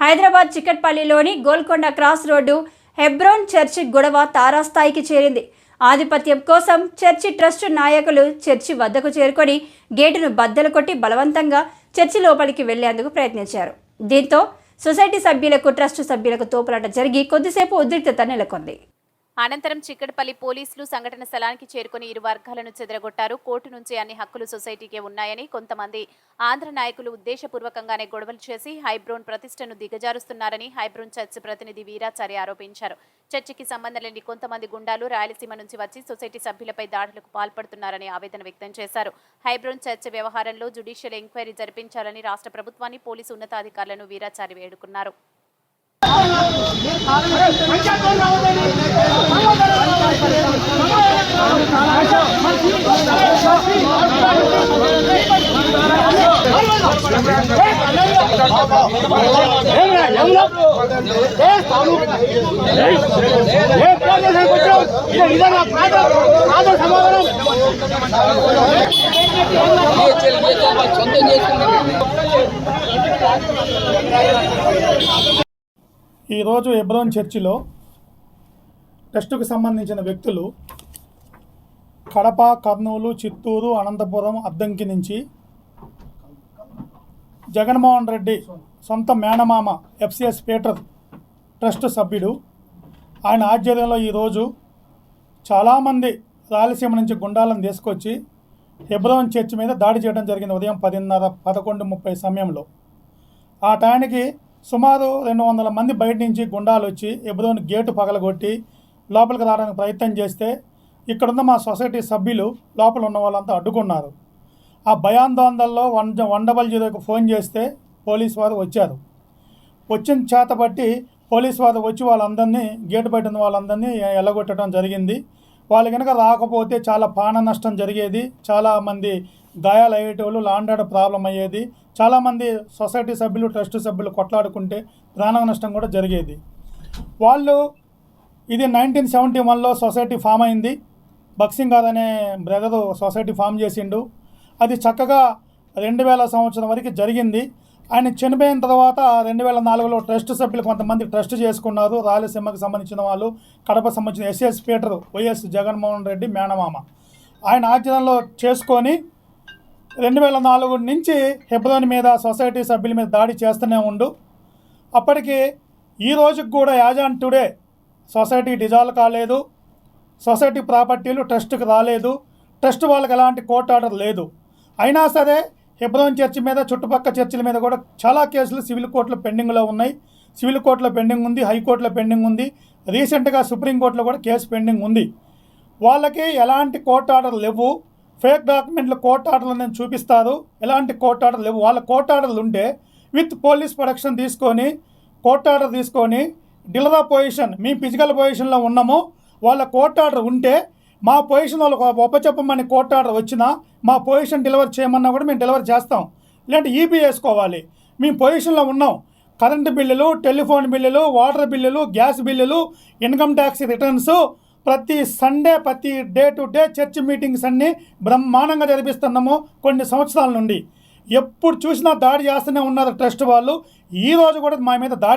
Hyderabad చికట్పల్లిలోని Golconda cross road Hebron church గొడవ తారాస్థాయికి చేరింది. ఆధిపత్యం కోసం చర్చి ట్రస్ట్ నాయకులు చర్చి వద్దకు చేరుకొని గేటును బద్దలు కొట్టి బలవంతంగా చర్చి లోపలికి వెళ్ళేందుకు ప్రయత్నించారు. దీంతో సొసైటీ సభ్యులకు ట్రస్ట్ సభ్యులకు తోపులాట జరిగి కొద్దిసేపు ఉద్రిక్తత నెలకొంది. అనంతరం చిక్కడపల్లి పోలీసులు సంఘటన స్థలానికి చేరుకుని ఇరు వర్గాలను చెదరగొట్టారు. కోర్టు నుంచి అన్ని హక్కులు సొసైటీకే ఉన్నాయని కొంతమంది ఆంధ్ర నాయకులు ఉద్దేశపూర్వకంగానే గొడవలు చేసి హైబ్రోన్ ప్రతిష్టను దిగజారుస్తున్నారని హైబ్రోన్ చర్చ్ ప్రతినిధి వీరాచారి ఆరోపించారు. చర్చికి సంబంధం లేని కొంతమంది గుండాలు రాయలసీమ నుంచి వచ్చి సొసైటీ సభ్యులపై దాడులకు పాల్పడుతున్నారని ఆవేదన వ్యక్తం చేశారు. హైబ్రోన్ చర్చ్ వ్యవహారంలో జ్యుడిషియల్ ఎంక్వైరీ జరిపించాలని రాష్ట్ర ప్రభుత్వాన్ని పోలీసు ఉన్నతాధికారులను వీరాచారి వేడుకున్నారు. విధంగా ప్రాంత ప్రాంత సమాధానం సొంతం చేసుకుంటాం ఈరోజు ఎబ్రోన్ చర్చిలో టెస్టుకు సంబంధించిన వ్యక్తులు కడప కర్నూలు చిత్తూరు అనంతపురం అద్దంకి నుంచి జగన్మోహన్ రెడ్డి సొంత మేనమామ ఎఫ్సిఎస్ పీటర్ ట్రస్ట్ సభ్యుడు. ఆయన ఆధ్వర్యంలో ఈరోజు చాలామంది రాయలసీమ నుంచి గుండాలను తీసుకొచ్చి హెబ్రోన్ చర్చ్ మీద దాడి చేయడం జరిగింది ఉదయం పదిన్నర పదకొండు ముప్పై సమయంలో. ఆ టైంకి సుమారు రెండు వందల మంది బయట నుంచి గుండాలు వచ్చి ఎబ్రోన్ గేటు పగలగొట్టి లోపలికి రావడానికి ప్రయత్నం చేస్తే ఇక్కడున్న మా సొసైటీ సభ్యులు లోపల ఉన్న వాళ్ళంతా అడ్డుకున్నారు. ఆ భయాందోళనలో వన్ వన్ డబల్ జీరోకి ఫోన్ చేస్తే పోలీస్ వారు వచ్చారు. వచ్చిన చేత బట్టి పోలీస్ వారు వచ్చి వాళ్ళందరినీ గేటు బయట ఉన్న వాళ్ళందరినీ ఎల్లగొట్టడం జరిగింది. వాళ్ళు కనుక రాకపోతే చాలా ప్రాణ నష్టం జరిగేది. చాలా మంది గాయాలు అయ్యేటోళ్ళు లాండాడ ప్రాబ్లం అయ్యేది. చాలామంది సొసైటీ సభ్యులు ట్రస్ట్ సభ్యులు కొట్లాడుకుంటే ప్రాణ నష్టం కూడా జరిగేది. వాళ్ళు ఇది నైన్టీన్ సెవెంటీ వన్లో సొసైటీ ఫామ్ అయింది. బక్సింగ్ గారు అనే బ్రదరు సొసైటీ ఫామ్ చేసిండు. అది చక్కగా రెండు వేల సంవత్సరం వరకు జరిగింది. ఆయన చనిపోయిన తర్వాత రెండు వేల నాలుగులో ట్రస్ట్ సభ్యులు కొంతమంది ట్రస్ట్ చేసుకున్నారు. రాయలసీమకు సంబంధించిన వాళ్ళు కడప సంబంధించిన S S Peter Y S Jaganmohan Reddy మేనమామ. ఆయన ఆచరణలో చేసుకొని రెండు వేల నాలుగు నుంచి హెబ్రోన్ మీద సొసైటీ సభ్యుల మీద దాడి చేస్తూనే ఉండు. అప్పటికి ఈ రోజుకి కూడా as on today society dissolve కాలేదు. సొసైటీ ప్రాపర్టీలు ట్రస్ట్కి రాలేదు. ట్రస్ట్ వాళ్ళకి ఎలాంటి కోర్టు ఆర్డర్ లేదు. అయినా సరే హెబ్రోన్ చర్చ్ మీద చుట్టుపక్కల చర్చిల మీద కూడా చాలా కేసులు సివిల్ కోర్టులో పెండింగ్లో ఉన్నాయి. సివిల్ కోర్టులో పెండింగ్ ఉంది హైకోర్టులో పెండింగ్ ఉంది. రీసెంట్గా సుప్రీంకోర్టులో కూడా కేసు పెండింగ్ ఉంది. వాళ్ళకి ఎలాంటి కోర్టు ఆర్డర్ లేవు. ఫేక్ డాక్యుమెంట్లు కోర్టు ఆర్డర్లు నేను చూపిస్తారు ఎలాంటి కోర్టు ఆర్డర్ లేవు. వాళ్ళ కోర్టు ఆర్డర్లు ఉంటే విత్ పోలీస్ ప్రొడక్షన్ తీసుకొని కోర్టు ఆర్డర్ తీసుకొని డిలరా పొజిషన్ మీ ఫిజికల్ పొజిషన్లో ఉన్నాము. వాళ్ళ కోర్టు ఆర్డర్ ఉంటే మా పొజిషన్ వాళ్ళకు ఒప్పచెప్పమని కోర్టు ఆర్డర్ వచ్చినా మా పొజిషన్ డెలివర్ చేయమన్నా కూడా మేము డెలివర్ చేస్తాం. లేదంటే ఈపీ వేసుకోవాలి. మేము పొజిషన్లో ఉన్నాం. కరెంటు బిల్లులు టెలిఫోన్ బిల్లులు వాటర్ బిల్లులు గ్యాస్ బిల్లులు ఇన్కమ్ ట్యాక్స్ రిటర్న్స్ ప్రతి సండే ప్రతి day to day church meetings అన్నీ బ్రహ్మాండంగా జరిపిస్తున్నాము కొన్ని సంవత్సరాల నుండి. ఎప్పుడు చూసినా దాడి చేస్తూనే ఉన్నారు ట్రస్ట్ వాళ్ళు. ఈ రోజు కూడా మా మీద దాడి